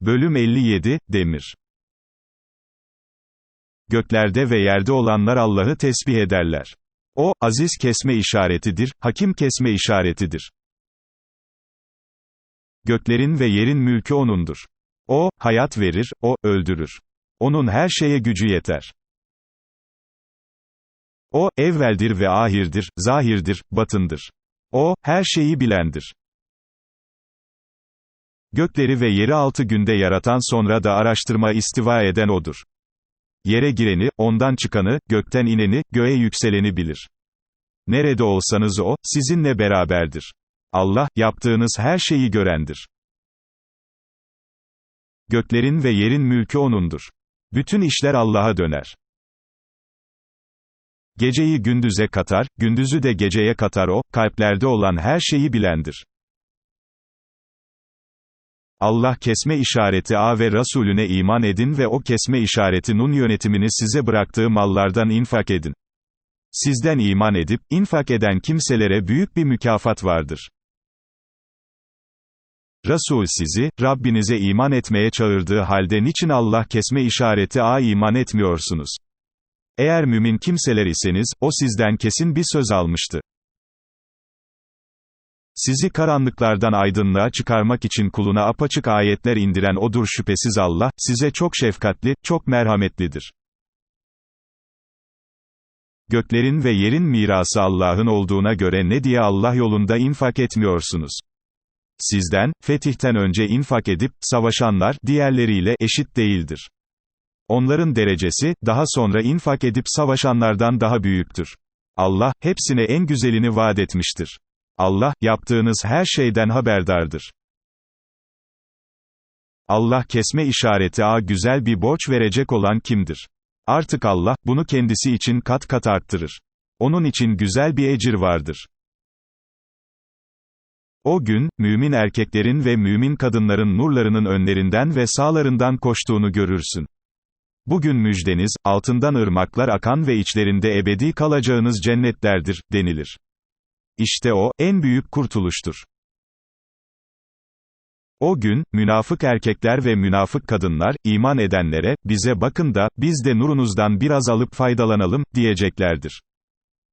Bölüm 57, Demir Göklerde ve yerde olanlar Allah'ı tesbih ederler. O, aziz kesme işaretidir, hakim kesme işaretidir. Göklerin ve yerin mülkü O'nundur. O, hayat verir, O, öldürür. O'nun her şeye gücü yeter. O, evveldir ve ahirdir, zahirdir, batındır. O, her şeyi bilendir. Gökleri ve yeri altı günde yaratan sonra da araştırma istiva eden O'dur. Yere gireni, ondan çıkanı, gökten ineni, göğe yükseleni bilir. Nerede olsanız O, sizinle beraberdir. Allah, yaptığınız her şeyi görendir. Göklerin ve yerin mülkü O'nundur. Bütün işler Allah'a döner. Geceyi gündüze katar, gündüzü de geceye katar O, kalplerde olan her şeyi bilendir. Allah kesme işareti A ve Resulüne iman edin ve o kesme işareti Nun yönetimini size bıraktığı mallardan infak edin. Sizden iman edip, infak eden kimselere büyük bir mükafat vardır. Resul sizi, Rabbinize iman etmeye çağırdığı halde niçin Allah kesme işareti A iman etmiyorsunuz? Eğer mümin kimseler iseniz, o sizden kesin bir söz almıştı. Sizi karanlıklardan aydınlığa çıkarmak için kuluna apaçık ayetler indiren odur şüphesiz Allah, size çok şefkatli, çok merhametlidir. Göklerin ve yerin mirası Allah'ın olduğuna göre ne diye Allah yolunda infak etmiyorsunuz? Sizden, fetihten önce infak edip, savaşanlar, diğerleriyle eşit değildir. Onların derecesi, daha sonra infak edip savaşanlardan daha büyüktür. Allah, hepsine en güzelini vaat etmiştir. Allah, yaptığınız her şeyden haberdardır. Allah kesme işareti a güzel bir borç verecek olan kimdir? Artık Allah, bunu kendisi için kat kat arttırır. Onun için güzel bir ecir vardır. O gün, mümin erkeklerin ve mümin kadınların nurlarının önlerinden ve sağlarından koştuğunu görürsün. Bugün müjdeniz, altından ırmaklar akan ve içlerinde ebedi kalacağınız cennetlerdir, denilir. İşte o, en büyük kurtuluştur. O gün, münafık erkekler ve münafık kadınlar, iman edenlere, bize bakın da, biz de nurunuzdan biraz alıp faydalanalım, diyeceklerdir.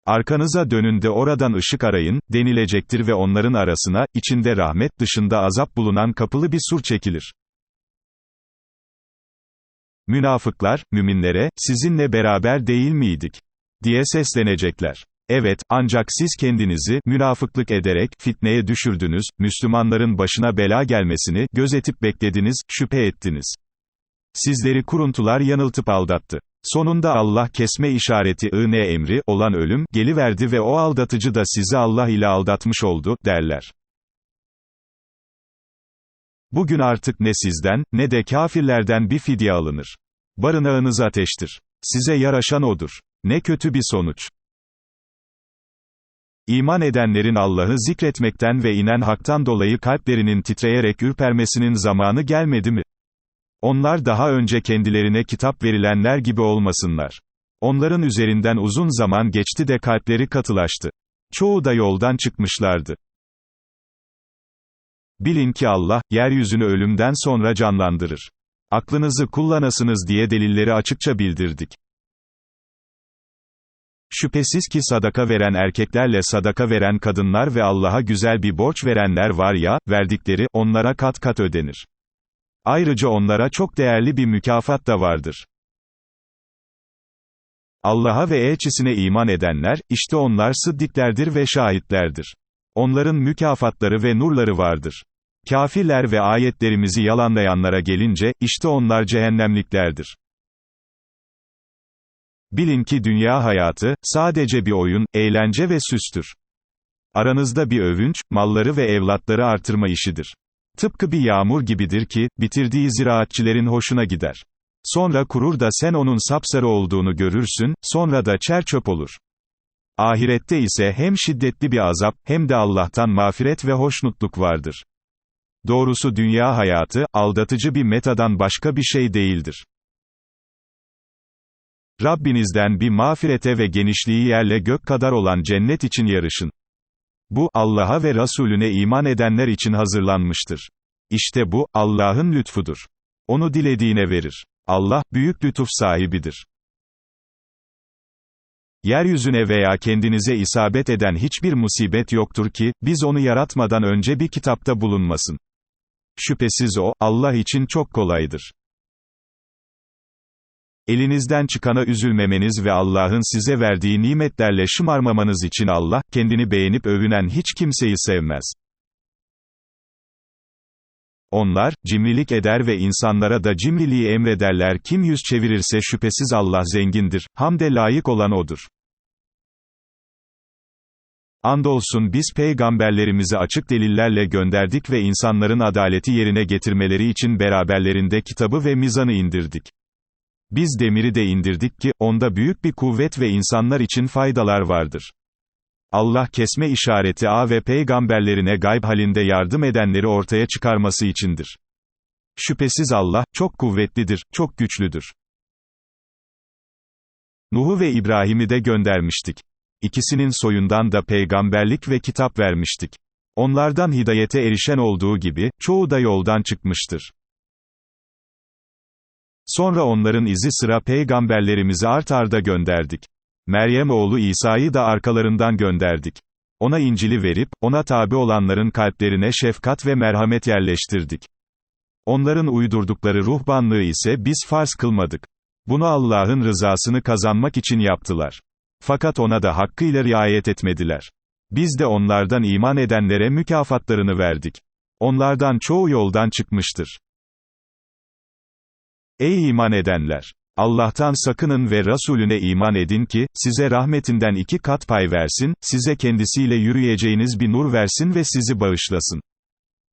Arkanıza dönün de oradan ışık arayın, denilecektir ve onların arasına, içinde rahmet dışında azap bulunan kapılı bir sur çekilir. Münafıklar, müminlere, sizinle beraber değil miydik? diye seslenecekler. Evet, ancak siz kendinizi, münafıklık ederek, fitneye düşürdünüz, Müslümanların başına bela gelmesini, gözetip beklediniz, şüphe ettiniz. Sizleri kuruntular yanıltıp aldattı. Sonunda Allah kesme işareti ı emri, olan ölüm, geliverdi ve o aldatıcı da sizi Allah ile aldatmış oldu, derler. Bugün artık ne sizden, ne de kafirlerden bir fidye alınır. Barınağınız ateştir. Size yaraşan odur. Ne kötü bir sonuç. İman edenlerin Allah'ı zikretmekten ve inen haktan dolayı kalplerinin titreyerek ürpermesinin zamanı gelmedi mi? Onlar daha önce kendilerine kitap verilenler gibi olmasınlar. Onların üzerinden uzun zaman geçti de kalpleri katılaştı. Çoğu da yoldan çıkmışlardı. Bilin ki Allah, yeryüzünü ölümden sonra canlandırır. Aklınızı kullanasınız diye delilleri açıkça bildirdik. Şüphesiz ki sadaka veren erkeklerle sadaka veren kadınlar ve Allah'a güzel bir borç verenler var ya, verdikleri, onlara kat kat ödenir. Ayrıca onlara çok değerli bir mükafat da vardır. Allah'a ve elçisine iman edenler, işte onlar sıddiklerdir ve şahitlerdir. Onların mükafatları ve nurları vardır. Kafirler ve ayetlerimizi yalanlayanlara gelince, işte onlar cehennemliklerdir. Bilin ki dünya hayatı, sadece bir oyun, eğlence ve süstür. Aranızda bir övünç, malları ve evlatları artırma işidir. Tıpkı bir yağmur gibidir ki, bitirdiği ziraatçilerin hoşuna gider. Sonra kurur da sen onun sapsarı olduğunu görürsün, sonra da çerçöp olur. Ahirette ise hem şiddetli bir azap, hem de Allah'tan mağfiret ve hoşnutluk vardır. Doğrusu dünya hayatı, aldatıcı bir metadan başka bir şey değildir. Rabbinizden bir mağfirete ve genişliği yerle gök kadar olan cennet için yarışın. Bu, Allah'a ve Resulüne iman edenler için hazırlanmıştır. İşte bu, Allah'ın lütfudur. Onu dilediğine verir. Allah, büyük lütuf sahibidir. Yeryüzüne veya kendinize isabet eden hiçbir musibet yoktur ki, biz onu yaratmadan önce bir kitapta bulunmasın. Şüphesiz o, Allah için çok kolaydır. Elinizden çıkana üzülmemeniz ve Allah'ın size verdiği nimetlerle şımarmamanız için Allah, kendini beğenip övünen hiç kimseyi sevmez. Onlar, cimrilik eder ve insanlara da cimriliği emrederler kim yüz çevirirse şüphesiz Allah zengindir, hamde layık olan O'dur. Andolsun biz peygamberlerimizi açık delillerle gönderdik ve insanların adaleti yerine getirmeleri için beraberlerinde kitabı ve mizanı indirdik. Biz demiri de indirdik ki, onda büyük bir kuvvet ve insanlar için faydalar vardır. Allah kesme işareti A ve peygamberlerine gayb halinde yardım edenleri ortaya çıkarması içindir. Şüphesiz Allah, çok kuvvetlidir, çok güçlüdür. Nuh'u ve İbrahim'i de göndermiştik. İkisinin soyundan da peygamberlik ve kitap vermiştik. Onlardan hidayete erişen olduğu gibi, çoğu da yoldan çıkmıştır. Sonra onların izi sıra peygamberlerimizi art arda gönderdik. Meryem oğlu İsa'yı da arkalarından gönderdik. Ona İncil'i verip, ona tabi olanların kalplerine şefkat ve merhamet yerleştirdik. Onların uydurdukları ruhbanlığı ise biz farz kılmadık. Bunu Allah'ın rızasını kazanmak için yaptılar. Fakat ona da hakkıyla riayet etmediler. Biz de onlardan iman edenlere mükafatlarını verdik. Onlardan çoğu yoldan çıkmıştır. Ey iman edenler! Allah'tan sakının ve Resulüne iman edin ki, size rahmetinden iki kat pay versin, size kendisiyle yürüyeceğiniz bir nur versin ve sizi bağışlasın.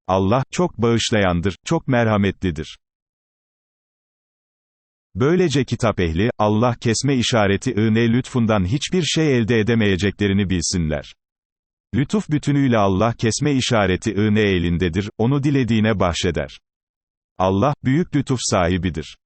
Allah, çok bağışlayandır, çok merhametlidir. Böylece kitap ehli, Allah kesme işareti ığne lütfundan hiçbir şey elde edemeyeceklerini bilsinler. Lütuf bütünüyle Allah kesme işareti ığne elindedir, onu dilediğine bahşeder. Allah, büyük lütuf sahibidir.